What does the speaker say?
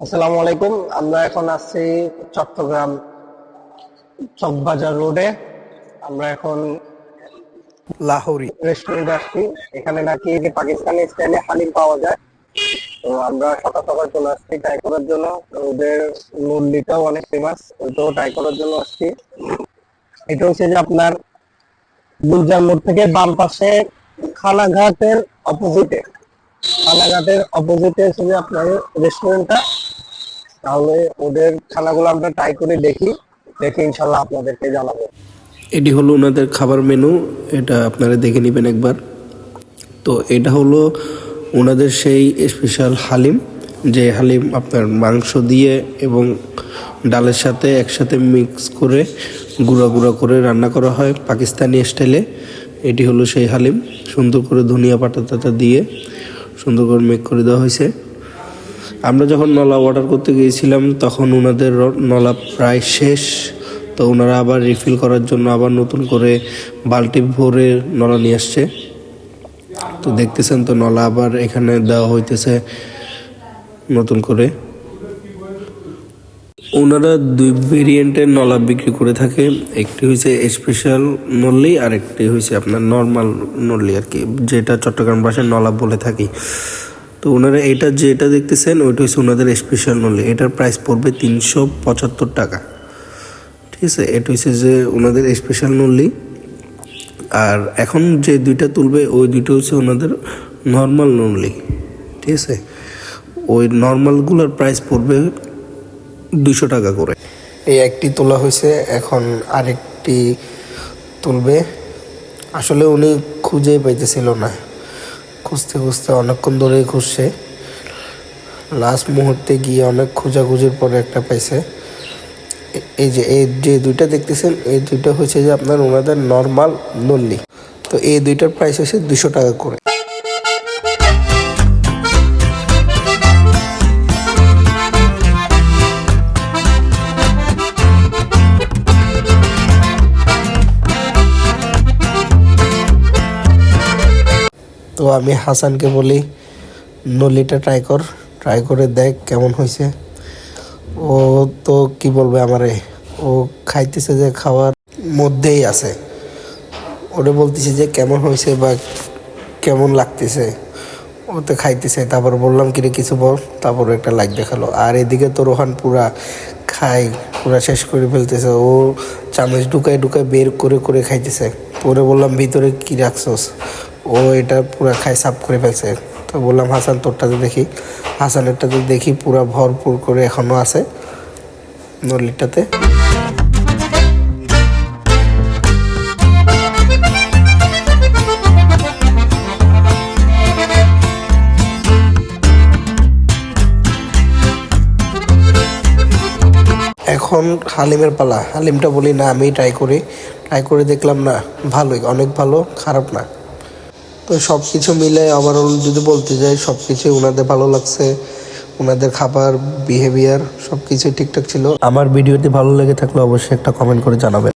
আসসালামু আলাইকুম। আমরা এখন আছি চট্টগ্রাম চকবাজার রোডে। আমরা এখন লাহোরি। রেস্টুরেন্টে আসছি এখানে নাকি যে পাকিস্তানি স্টাইলে হালিম পাওয়া যায়। তো আমরা সকাল সকাল চলে আসছি ট্রাই করার জন্য। তো ওদের মুরলিটাও অনেক ফেমাস ওইটাও ট্রাই করার জন্য আসছি। এটা হচ্ছে যে আপনার গুলজার মোড় থেকে বাম পাশে খানাঘাটের অপোজিটে খানাঘাটের অপোজিটে যে আপনার রেস্টুরেন্টটা তাহলে ওদের খানাগুলো আমরা ট্রাই করে দেখি, দেখে ইনশাল্লাহ আপনাদেরকে জানাব। এটি হলো ওনাদের খাবার মেনু এটা আপনারা দেখে নেবেন একবার। তো এটা হলো ওনাদের সেই স্পেশাল হালিম, যে হালিম আপনার মাংস দিয়ে এবং ডালের সাথে একসাথে মিক্স করে গুঁড়া গুঁড়া করে রান্না করা হয় পাকিস্তানি স্টাইলে এটি হলো সেই হালিম, সুন্দর করে ধনিয়া পাতা দিয়ে সুন্দর করে মেক করে দেওয়া হয়েছে। আমরা যখন নলা অর্ডার করতে গিয়েছিলাম, তখন ওনাদের নলা প্রায় শেষ। তো ওনারা আবার রিফিল করার জন্য আবার নতুন করে বালতি ভরে নলা নিয়ে আসছে। তো দেখতেছেন তো নলা আবার এখানে দেওয়া হইতেছে নতুন করে। ওনারা দুই ভেরিয়েন্টের নলা বিক্রি করে থাকে। একটি হয়েছে স্পেশাল নল্লি আর একটি হয়েছে আপনার নর্মাল নল্লি আর কি, যেটা চট্টগ্রাম ভাষায় নলা বলে থাকি। তো ওনারা এটা যেটা দেখতেছেন, ওইটা হচ্ছে ওনাদের স্পেশাল নল্লি। এটার প্রাইস পড়বে তিনশো পঁচাত্তর টাকা। ঠিক আছে? এটা হচ্ছে যে ওনাদের স্পেশাল নল্লি। আর এখন যে দুইটা তুলবে, ওই দুইটা হচ্ছে ওনাদের নর্মাল নল্লি। ঠিক আছে? ওই নর্মালগুলোর প্রাইস পড়বে দুশো টাকা করে। এই একটি তোলা হয়েছে, এখন আরেকটি তুলবে। আসলে উনি খুঁজে পাইতেছিল না। খুঁজতে খুঁজতে অনেকক্ষণ ধরেই খুঁজছে। লাস্ট মুহূর্তে গিয়ে অনেক খোঁজাখুঁজির পরে একটা পাইছে। এই যে এই যে দুইটা দেখতেছেন, এই দুইটা হচ্ছে যে আপনার ওনাদের নর্মাল নল্লি। তো এই দুইটার প্রাইস হচ্ছে দুশো টাকা করে। তো আমি হাসানকে বলি, নলিটা ট্রাই কর ট্রাই করে দেখ কেমন হয়েছে। ও তো কি বলবে আমারে? ও খাইতেছে যে খাওয়ার মধ্যেই আছে। ওরে বলতেছে যে কেমন হয়েছে বা কেমন লাগতেছে। ও তো খাইতেছে, তারপর বললাম, কিরে, কিছু বল? তারপর একটা লাইক দেখাল। আর এদিকে তো রোহান পুরা খাই, পুরা শেষ করে ফেলতেছে। ও চামচ ঢুকায় ঢুকায় বের করে করে খাইতেছে। পরে বললাম, ভিতরে কি রাখছস? ও এটা পুরা খাই সাফ করে ফেলছে। তো বললাম, হাসান তোরটাতে দেখি। হাসানেরটাতে দেখি, পুরা ভরপুর করে এখনও আছে নলিটাতে এখন হালিমের পালা। হালিমটা বলি, না, আমি ট্রাই করি। ট্রাই করে দেখলাম, না, ভালোই, অনেক ভালো, খারাপ না। তো সব কিছু মিলে ওভারঅল যদি বলতে যাই সব কিছুই ওনাদের ভালো লাগছে। ওনাদের খাবার বিহেভিয়ার সব কিছুই ঠিকঠাক ছিল। আমার ভিডিওটি ভালো লেগে থাকলে অবশ্যই একটা কমেন্ট করে জানাবেন।